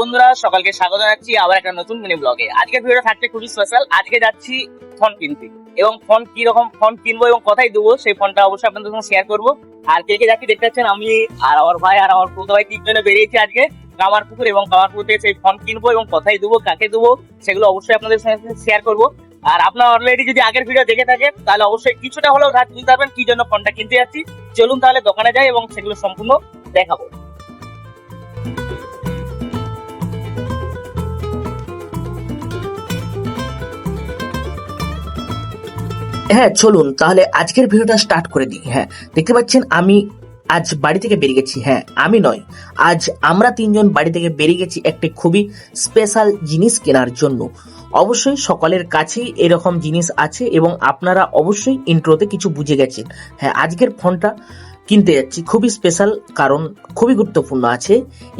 বন্ধুরা, সকালকে স্বাগত জানাচ্ছি আবার একটা নতুন মিনি ব্লগে আজকে ভিডিওটা থাকছে খুবই স্পেশাল আজকে যাচ্ছি ফোন কিনতে। এবং ফোন কি রকম ফোন কিনবো এবং কোথায় দেবো, সেই ফোনটা অবশ্যই আপনাদের সঙ্গে শেয়ার করব। আর কে কে যাচ্ছি দেখতে পাচ্ছেন আমি আর আমার ভাই আর আমার পুরো ভাই তিনজনে বেরিয়েছি আজকে কামারপুকুর এবং কামারপুকুর থেকে সেই ফোন কিনবো এবং কোথায় দেবো, কাকে দেবো, সেগুলো অবশ্যই আপনাদের সঙ্গে শেয়ার করব। আর আপনারা অলরেডি যদি আগের ভিডিও দেখে থাকেন, তাহলে অবশ্যই কিছুটা হলেও বুঝতে পারবেন কি জন্য ফোনটা কিনতে যাচ্ছি। চলুন তাহলে দোকানে যাই এবং সেগুলো সম্পূর্ণ দেখাবো। হ্যাঁ চলুন, তাহলে আজকের ভিডিওটা স্টার্ট করে দিই। হ্যাঁ দেখতে পাচ্ছেন, আমি আজ বাড়ি থেকে বেরিয়ে গেছি। হ্যাঁ আমি নয়, আজ আমরা তিনজন বাড়ি থেকে বেরিয়ে গেছি একটি খুবই স্পেশাল জিনিস কেনার জন্য। অবশ্যই সকলের কাছেই এরকম জিনিস আছে এবং আপনারা অবশ্যই ইন্ট্রোতে কিছু বুঝে গেছেন। হ্যাঁ আজকের ফোনটা কিনতে যাচ্ছি। খুবই স্পেশাল কারণ খুবই গুরুত্বপূর্ণ আছে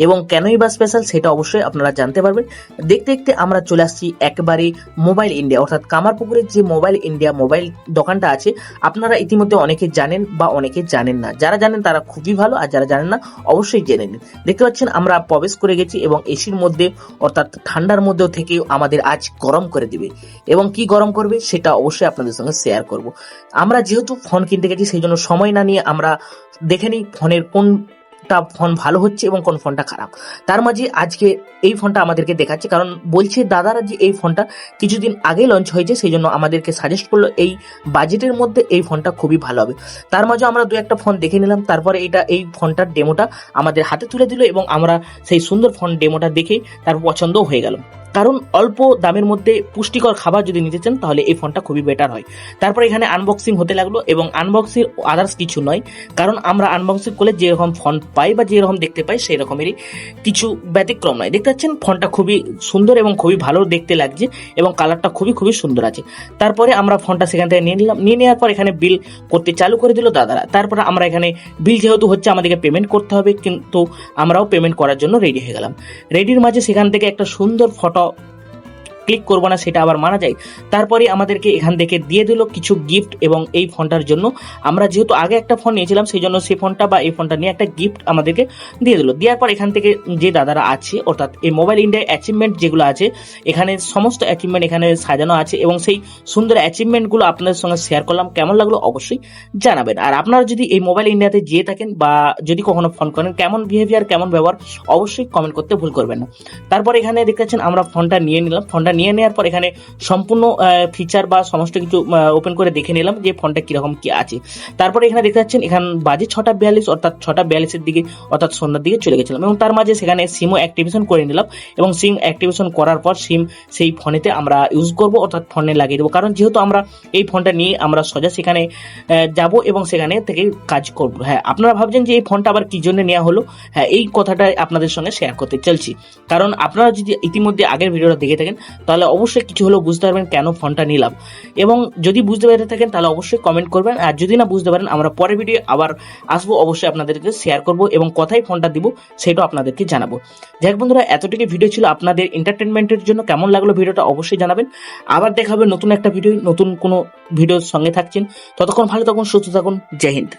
এবং কেনই বা স্পেশাল সেটা অবশ্যই আপনারা জানতে পারবেন। দেখতে দেখতে আমরা চলে আসছি একেবারে মোবাইল ইন্ডিয়া অর্থাৎ কামারপুকুরের যে মোবাইল ইন্ডিয়া মোবাইল দোকানটা আছে, আপনারা ইতিমধ্যে অনেকে জানেন বা অনেকে জানেন না। যারা জানেন তারা খুবই ভালো, আর যারা জানেন না, অবশ্যই জেনে নিন। দেখতে পাচ্ছেন আমরা প্রবেশ করে গেছি এবং এসির মধ্যে অর্থাৎ ঠান্ডার মধ্যেও থেকে আমাদের আজ গরম করে দিবে। এবং কি গরম করবে সেটা অবশ্যই আপনাদের সঙ্গে শেয়ার করব। আমরা যেহেতু ফোন কিনতে গেছি, সেই জন্য সময় না নিয়ে আমরা দেখে নিই ফোনের কোনটা ফোন ভালো হচ্ছে এবং কোন ফোনটা খারাপ। তার মাঝে আজকে এই ফোনটা আমাদেরকে দেখাচ্ছে, কারণ বলছে দাদারা যে এই ফোনটা কিছুদিন আগে লঞ্চ হয়েছে, সেই জন্য আমাদেরকে সাজেস্ট করল এই বাজেটের মধ্যে এই ফোনটা খুবই ভালো হবে। তার মাঝে আমরা দু একটা ফোন দেখে নিলাম, তারপরে এটা এই ফোনটার ডেমোটা আমাদের হাতে তুলে দিল এবং আমরা সেই সুন্দর ফোন ডেমোটা দেখেই তার পছন্দও হয়ে গেল। কারণ অল্প দামের মধ্যে পুষ্টিকর খাবার যদি নিতে চান, তাহলে এই ফোনটা খুবই বেটার হয়। তারপর এখানে আনবক্সিং হতে লাগল এবং আনবক্সিং আদার্স কিছু নয়, কারণ আমরা আনবক্সিং করলে যেরকম ফোন পাই বা যেরকম দেখতে পাই সেই রকমেরই কিছু ব্যতিক্রম নয়। দেখতে পাচ্ছেন, ফোনটা খুবই সুন্দর এবং খুবই ভালো দেখতে লাগছে এবং কালারটা খুবই খুবই সুন্দর আছে। তারপরে আমরা ফোনটা সেখান থেকে নিয়ে নিলাম। নিয়ে নেওয়ার পর এখানে বিল করতে চালু করে দিল দাদারা। তারপরে আমরা এখানে বিল যেহেতু হচ্ছে, আমাদেরকে পেমেন্ট করতে হবে, কিন্তু আমরাও পেমেন্ট করার জন্য রেডি হয়ে গেলাম। রেডির মাঝে সেখান থেকে একটা সুন্দর ফটো う ক্লিক করব না, সেটা আবার মানা যায়। তারপরে আমাদেরকে এখান থেকে দিয়ে দিল কিছু গিফট এবং এই ফোনটার জন্য। আমরা যেহেতু আগে একটা ফোন নিয়েছিলাম, সেই জন্য সেই ফোনটা বা এই ফোনটা নিয়ে একটা গিফট আমাদেরকে দিয়ে দিল। দেওয়ার পর এখান থেকে যে দাদারা আছে, অর্থাৎ এই মোবাইল ইন্ডিয়া অ্যাচিভমেন্ট যেগুলো আছে, এখানে সমস্ত অ্যাচিভমেন্ট এখানে সাজানো আছে এবং সেই সুন্দর অ্যাচিভমেন্টগুলো আপনাদের সঙ্গে শেয়ার করলাম। কেমন লাগল অবশ্যই জানাবেন। আর আপনারা যদি এই মোবাইল ইন্ডিয়াতে যেয়ে থাকেন বা যদি কখনো ফোন করেন, কেমন বিহেভিয়ার কেমন ব্যবহার, অবশ্যই কমেন্ট করতে ভুল করবেন না। তারপর এখানে দেখতে পাচ্ছেন আমরা ফোনটা নিয়ে নিলাম। ফোনটা নিয়ে নেওয়ার পর এখানে সম্পূর্ণ ফিচার বা সমস্ত কিছু ওপেন করে দেখে নিলাম যে ফোনটা কীরকম কি আছে। তারপরে এখানে দেখতে পাচ্ছেন, এখানে বাজে ছটা বিয়াল্লিশ, অর্থাৎ ছটা বিয়াল্লিশের দিকে, অর্থাৎ সন্ধ্যার দিকে চলে গেছিলাম। এবং তার মাঝে সেখানে সিমও অ্যাক্টিভেশন করে নিলাম। এবং সিম অ্যাক্টিভেশন করার পর সিম সেই ফোনেতে আমরা ইউজ করব, অর্থাৎ ফোনে লাগিয়ে দেবো। কারণ যেহেতু আমরা এই ফোনটা নিয়ে আমরা সোজা সেখানে যাব এবং সেখানে থেকে কাজ করব। হ্যাঁ আপনারা ভাবছেন যে এই ফোনটা আবার কি জন্য নেওয়া হলো? হ্যাঁ এই কথাটা আপনাদের সঙ্গে শেয়ার করতে চলছি। কারণ আপনারা যদি ইতিমধ্যে আগের ভিডিওটা দেখে থাকেন তাহলে অবশ্যই কিছু হলেও বুঝতে পারবেন কেন ফোনটা নিলাম। এবং যদি বুঝতে পেরে থাকেন, তাহলে অবশ্যই কমেন্ট করবেন। আর যদি না বুঝতে পারেন, আমরা পরের ভিডিও আবার আসব, অবশ্যই আপনাদেরকে শেয়ার করব এবং কোথায় ফোনটা দিব সেটাও আপনাদেরকে জানাব। যাই বন্ধুরা এতটুকু ভিডিও ছিল আপনাদের এন্টারটেনমেন্টের জন্য। কেমন লাগল ভিডিওটা অবশ্যই জানাবেন। আবার দেখা হবে নতুন একটা ভিডিও নতুন কোনো ভিডিওর সঙ্গে থাকছেন। ততক্ষণ ভালো থাকুন, সুস্থ থাকুন। জয় হিন্দ।